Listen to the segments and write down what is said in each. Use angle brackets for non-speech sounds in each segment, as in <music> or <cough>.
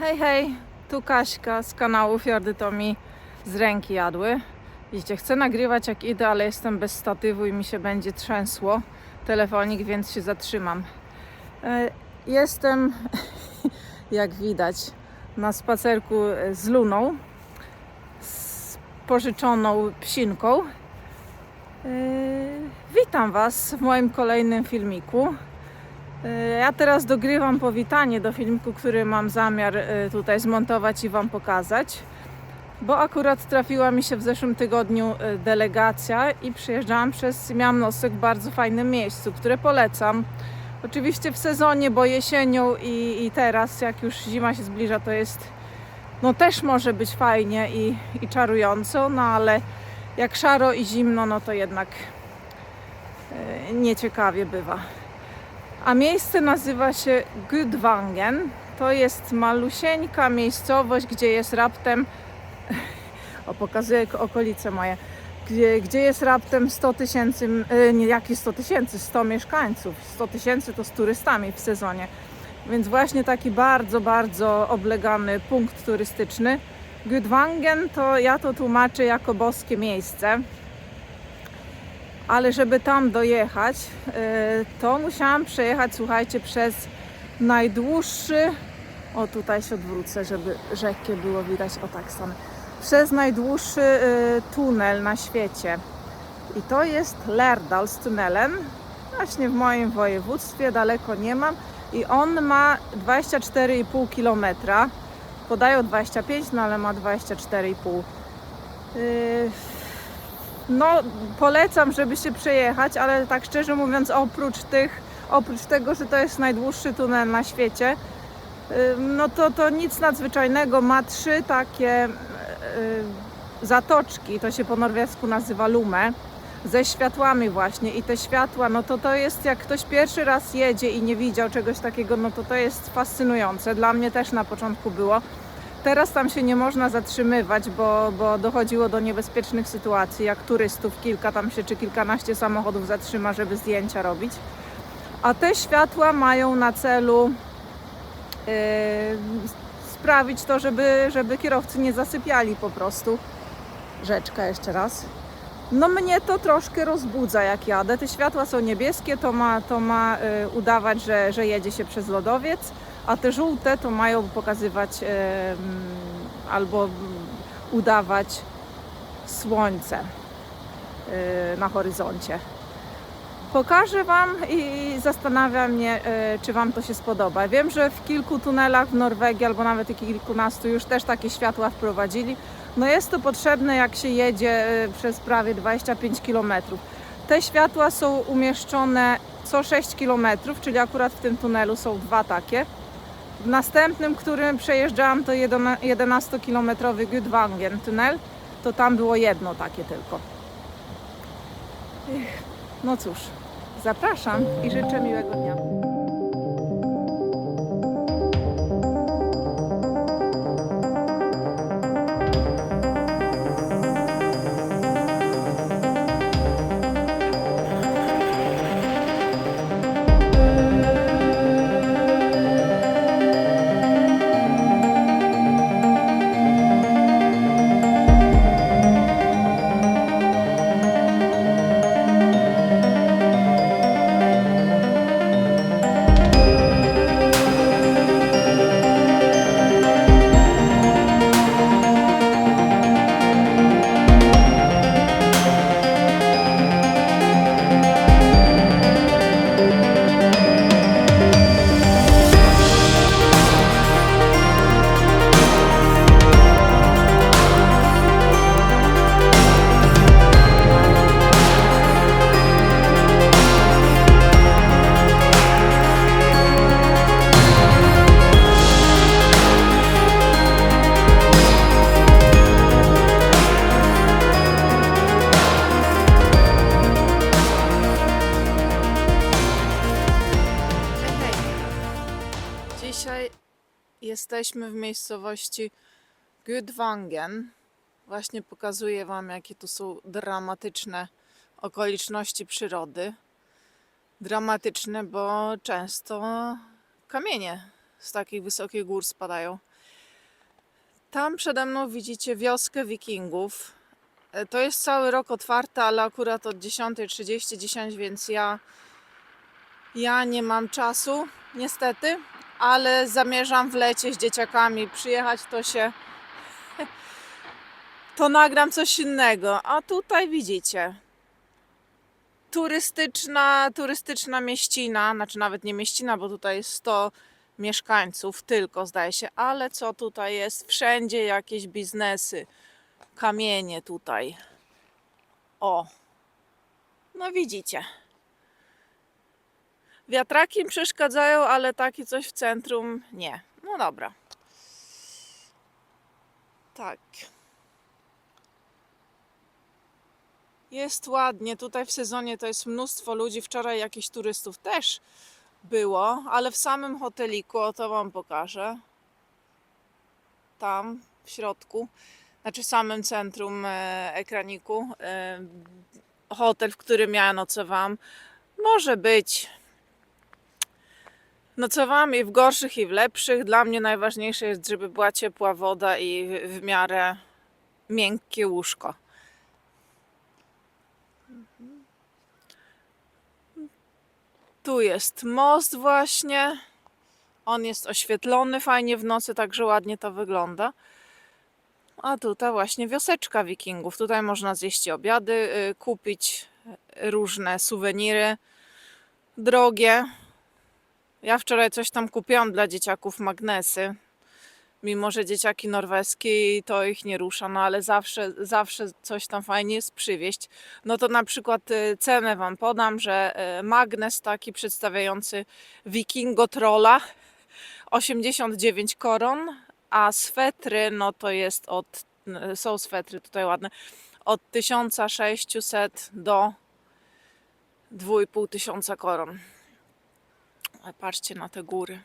Hej, hej, tu Kaśka z kanału Fiordy to mi z ręki jadły. Widzicie, chcę nagrywać jak idę, ale jestem bez statywu i mi się będzie trzęsło telefonik, więc się zatrzymam. E, Jestem, <laughs> jak widać, na spacerku z Luną, z pożyczoną psinką. E, Witam Was w moim kolejnym filmiku. E, Ja teraz dogrywam powitanie do filmiku, który mam zamiar e, tutaj zmontować i Wam pokazać, bo akurat trafiła mi się w zeszłym tygodniu e, delegacja i przyjeżdżałam przez Miałam Nosek w bardzo fajnym miejscu, które polecam. Oczywiście w sezonie, bo jesienią i, i teraz, jak już zima się zbliża, to jest no też może być fajnie i, i czarująco, no ale jak szaro i zimno, no to jednak nieciekawie bywa. A miejsce nazywa się Gudvangen. To jest malusieńka miejscowość, gdzie jest raptem. <laughs> O, pokazuję okolice moje. Gdzie, gdzie jest raptem 100 tysięcy, e, nie jakie 100 tysięcy, 100 mieszkańców. 100 tysięcy to z turystami w sezonie. Więc właśnie taki bardzo, bardzo oblegany punkt turystyczny. Gudvangen to ja to tłumaczę jako boskie miejsce ale żeby tam dojechać, e, to musiałam przejechać, słuchajcie, przez najdłuższy. O, tutaj się odwrócę, żeby rzekie było widać. O, tak samo. Przez najdłuższy e, tunel na świecie. I to jest Lerdal z tunelem. Właśnie w moim województwie, daleko nie mam. I on ma 24,5 km. Podają 25, no ale ma 24,5 Yy, no, polecam, żeby się przejechać, ale tak szczerze mówiąc, oprócz tych, oprócz tego, że to jest najdłuższy tunel na świecie, no to, to nic nadzwyczajnego. Ma trzy takie y, zatoczki, to się po norwesku nazywa lume, ze światłami właśnie i te światła, no to to jest, jak ktoś pierwszy raz jedzie i nie widział czegoś takiego, no to to jest fascynujące. Dla mnie też na początku było. Teraz tam się nie można zatrzymywać, bo, bo dochodziło do niebezpiecznych sytuacji, jak turystów kilka tam się czy kilkanaście samochodów zatrzyma, żeby zdjęcia robić. A te światła mają na celu yy, sprawić to, żeby, żeby kierowcy nie zasypiali po prostu. Rzeczka jeszcze raz. No mnie to troszkę rozbudza jak jadę. Te światła są niebieskie, to ma, to ma y, udawać, że, że jedzie się przez lodowiec, a te żółte to mają pokazywać albo udawać słońce y, na horyzoncie. Pokażę Wam i zastanawia mnie, y, czy Wam to się spodoba. Wiem, że w kilku tunelach w Norwegii, albo nawet i kilkunastu już też takie światła wprowadzili. No jest to potrzebne, jak się jedzie y, przez prawie 25 km. Te światła są umieszczone co 6 km, czyli akurat w tym tunelu są dwa takie. W następnym, którym przejeżdżałam, to 11-kilometrowy Gudvangen tunel, to tam było jedno takie tylko. No cóż, zapraszam i życzę miłego dnia. Jesteśmy w miejscowości Gudvangen. Właśnie pokazuję Wam, jakie tu są dramatyczne okoliczności przyrody. Dramatyczne, bo często kamienie z takich wysokich gór spadają. Tam przede mną widzicie wioskę wikingów. E, To jest cały rok otwarte, ale akurat od 10.30, 10, więc ja, ja nie mam czasu, niestety, ale zamierzam w lecie z dzieciakami przyjechać, to się to nagram coś innego. A tutaj widzicie turystyczna, turystyczna mieścina, znaczy nawet nie mieścina, bo tutaj jest 100 mieszkańców tylko zdaje się, ale co tutaj jest? Wszędzie jakieś biznesy, kamienie tutaj. O, no widzicie. Wiatraki przeszkadzają, ale takie coś w centrum nie. No dobra. Tak. Jest ładnie. Tutaj w sezonie to jest mnóstwo ludzi. Wczoraj jakichś turystów też było, ale w samym hoteliku, o to Wam pokażę. Tam w środku, znaczy w samym centrum e, ekraniku, e, hotel, w którym ja nocowałam, może być. Nocowałam i w gorszych, i w lepszych. Dla mnie najważniejsze jest, żeby była ciepła woda i w- miarę miękkie łóżko. Tu jest most właśnie. On jest oświetlony fajnie w nocy, także ładnie to wygląda. A tutaj właśnie wioseczka wikingów. Tutaj można zjeść obiady, y, kupić różne suweniry drogie. Ja wczoraj coś tam kupiłam dla dzieciaków magnesy. Mimo, że dzieciaki norweskie to ich nie rusza, no ale zawsze, zawsze coś tam fajnie jest przywieźć. No to na przykład y, cenę Wam podam, że y, magnes taki przedstawiający Wikingo Trolla 89 koron, a swetry no to jest od, są swetry tutaj ładne, od 1600 do 2500 koron. Ale patrzcie na te góry.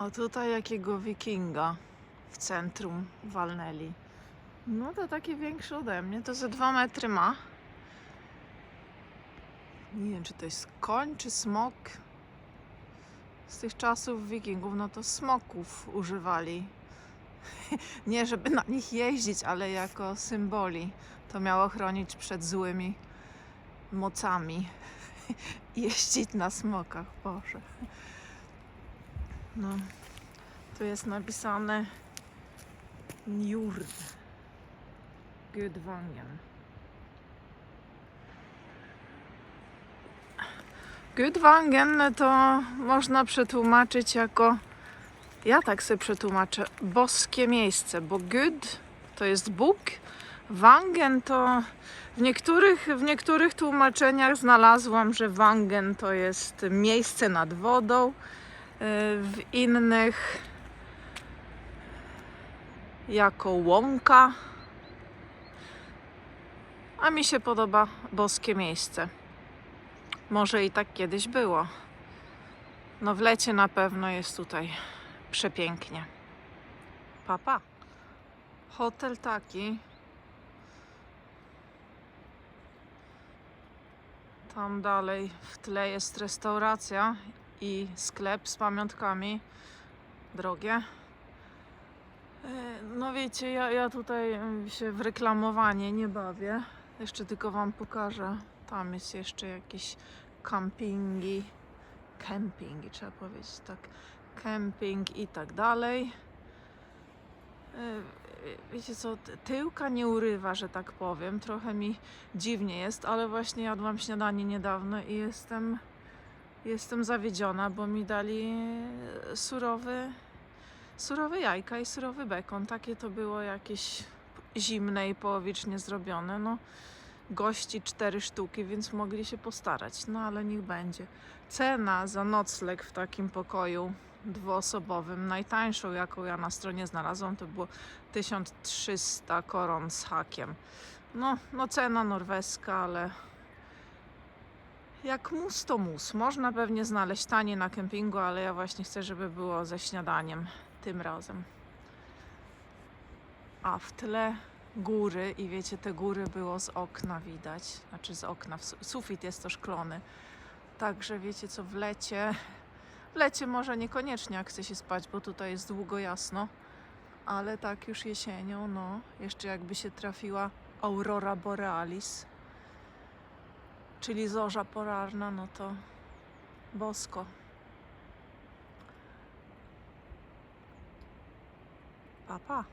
O tutaj jakiego wikinga w centrum walnęli. No to takie większe ode mnie, to ze dwa metry ma. Nie wiem, czy to jest koń, czy smok. Z tych czasów wikingów, no to smoków używali. <laughs> Nie, żeby na nich jeździć, ale jako symboli. To miało chronić przed złymi mocami. <laughs> Jeździć na smokach, Boże. No, tu jest napisane Njord. Gudvangen. Gudvangen to można przetłumaczyć jako, ja tak sobie przetłumaczę, boskie miejsce, bo Gud to jest Bóg, Wangen to w niektórych, w niektórych tłumaczeniach znalazłam, że Wangen to jest miejsce nad wodą, w innych jako łąka. A mi się podoba boskie miejsce. Może i tak kiedyś było. No w lecie na pewno jest tutaj przepięknie. Papa. Hotel taki. Tam dalej w tle jest restauracja i sklep z pamiątkami. Drogie. E, No wiecie, ja, ja tutaj em, się w reklamowanie nie bawię. Jeszcze tylko Wam pokażę. Tam jest jeszcze jakieś campingi. Campingi trzeba powiedzieć, tak. Camping i tak dalej. E, Wiecie co, ty- tyłka nie urywa, że tak powiem. Trochę mi dziwnie jest, ale właśnie jadłam śniadanie niedawno i jestem Jestem zawiedziona, bo mi dali surowy, surowe jajka i surowy bekon. Takie to było jakieś zimne i połowicznie zrobione. No, gości cztery sztuki, więc mogli się postarać. No ale niech będzie. Cena za nocleg w takim pokoju dwuosobowym, najtańszą jaką ja na stronie znalazłam, to było 1300 koron z hakiem. No, no cena norweska, ale jak mus to mus. Można pewnie znaleźć tanie na kempingu, ale ja właśnie chcę, żeby było ze śniadaniem tym razem. A w tle góry i wiecie, te góry było z okna widać, znaczy z okna, sufit jest to szklony. Także wiecie co, w lecie, w lecie może niekoniecznie jak chce się spać, bo tutaj jest długo jasno, ale tak już jesienią, no, jeszcze jakby się trafiła aurora borealis, czyli zorza polarna, no to bosko. Pa, pa.